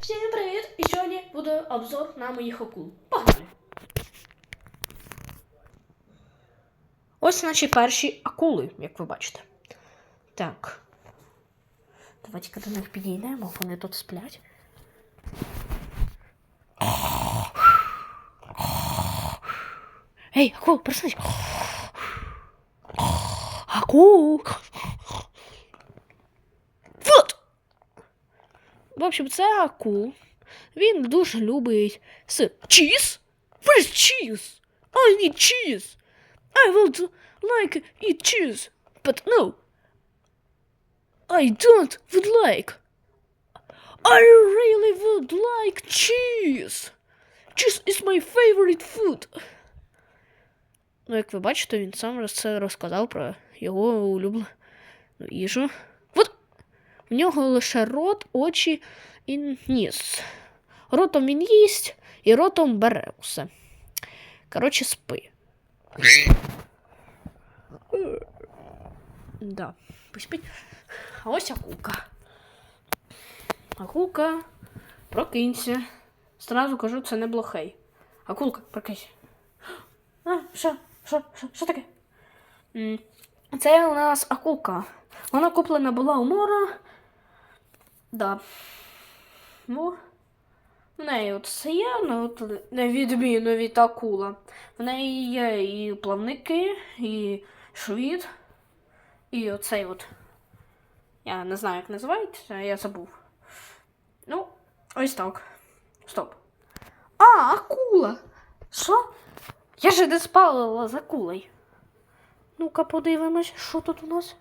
Всім привіт! І сьогодні буде обзор на моїх акул. Погнали! Ось наші перші акули, як ви бачите. Так. Давайте до них підійдемо, вони тут сплять. Ей, акул, проснись! Акул! Вот! В общем, це акул. Він дуже любить сир. Cheese? Where's cheese? I need cheese. I would like eat cheese. But no. I don't would like. I really would like cheese. Cheese is my favorite food. Ну, як ви бачите, він сам це розказав про його улюблену їжу. В нього лише рот, очі і ніс. Ротом він їсть і ротом бере усе. Коротше, спи. Да, поспіть. А ось акулка. Акулка, прокинься. Зразу кажу, це не блохей. Акулка, прокинься. А, що? Що? Що? Що таке? Це у нас акулка. Вона куплена була у мора. Да. Ну, в неї от все є, ну, от, на відміну від акула. В неї є і плавники, і швід, і оцей от. Я не знаю, як називається, я забув. Ну, ось так. Стоп. А, акула! Що? Я же не спалила за акулою. Ну-ка подивимось, що тут у нас.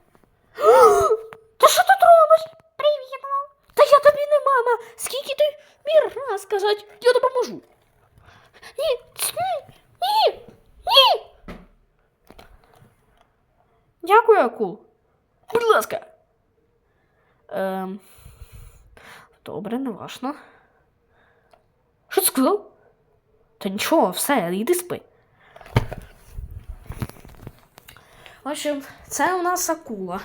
Та що тут робиш? Привіт, мам. Та я тобі не мама. Скільки ти мій сказати, я допоможу. Ні, ні, ні. Дякую, акул. Будь ласка. Ем, добре, не важно. Що ти сказав? Та нічого, все, йди спи. В общем, це у нас акула.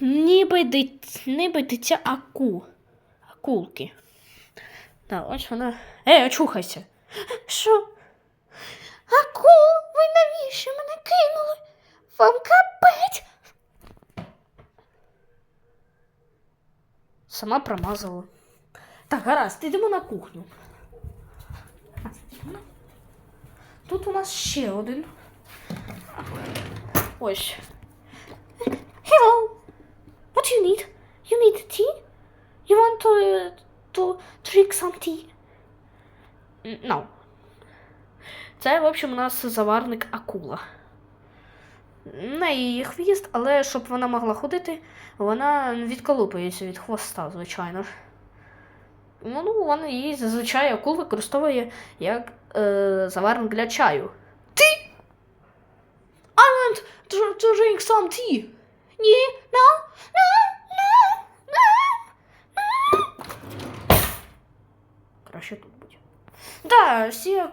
Ніби, дит... Ніби дитя аку. Акулки. Да, ось вона. Ей, очухайся. Що? Акул, ви навіщо мене кинули? Вам капець. Сама промазала. Так, гаразд, йдемо на кухню. Тут у нас ще один. Ось. Hello. What do you need? You need tea? You want to, to drink some tea? No. Це, в общем, у нас заварник акула. В неї є хвіст, але щоб вона могла ходити, вона відколупується від хвоста, звичайно. Ну, ну, вона її зазвичай акул використовує як е, заварник для чаю. Ти? I want to, drink some tea. Ні, no, no, no, no. Краще тут будь. Да, всі е,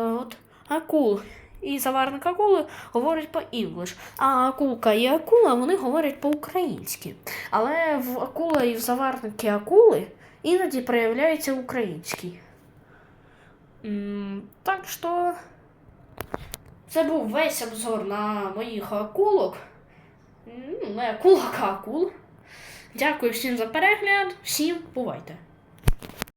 от, акул і заварник акули говорять по-інглиш, а акулка і акула вони говорять по-українськи. Але в акула і в заварники акули іноді проявляється український. Так що. Це був весь обзор на моїх акулок. Ну, не акулок, а акул. Дякую всім за перегляд. Всім бувайте!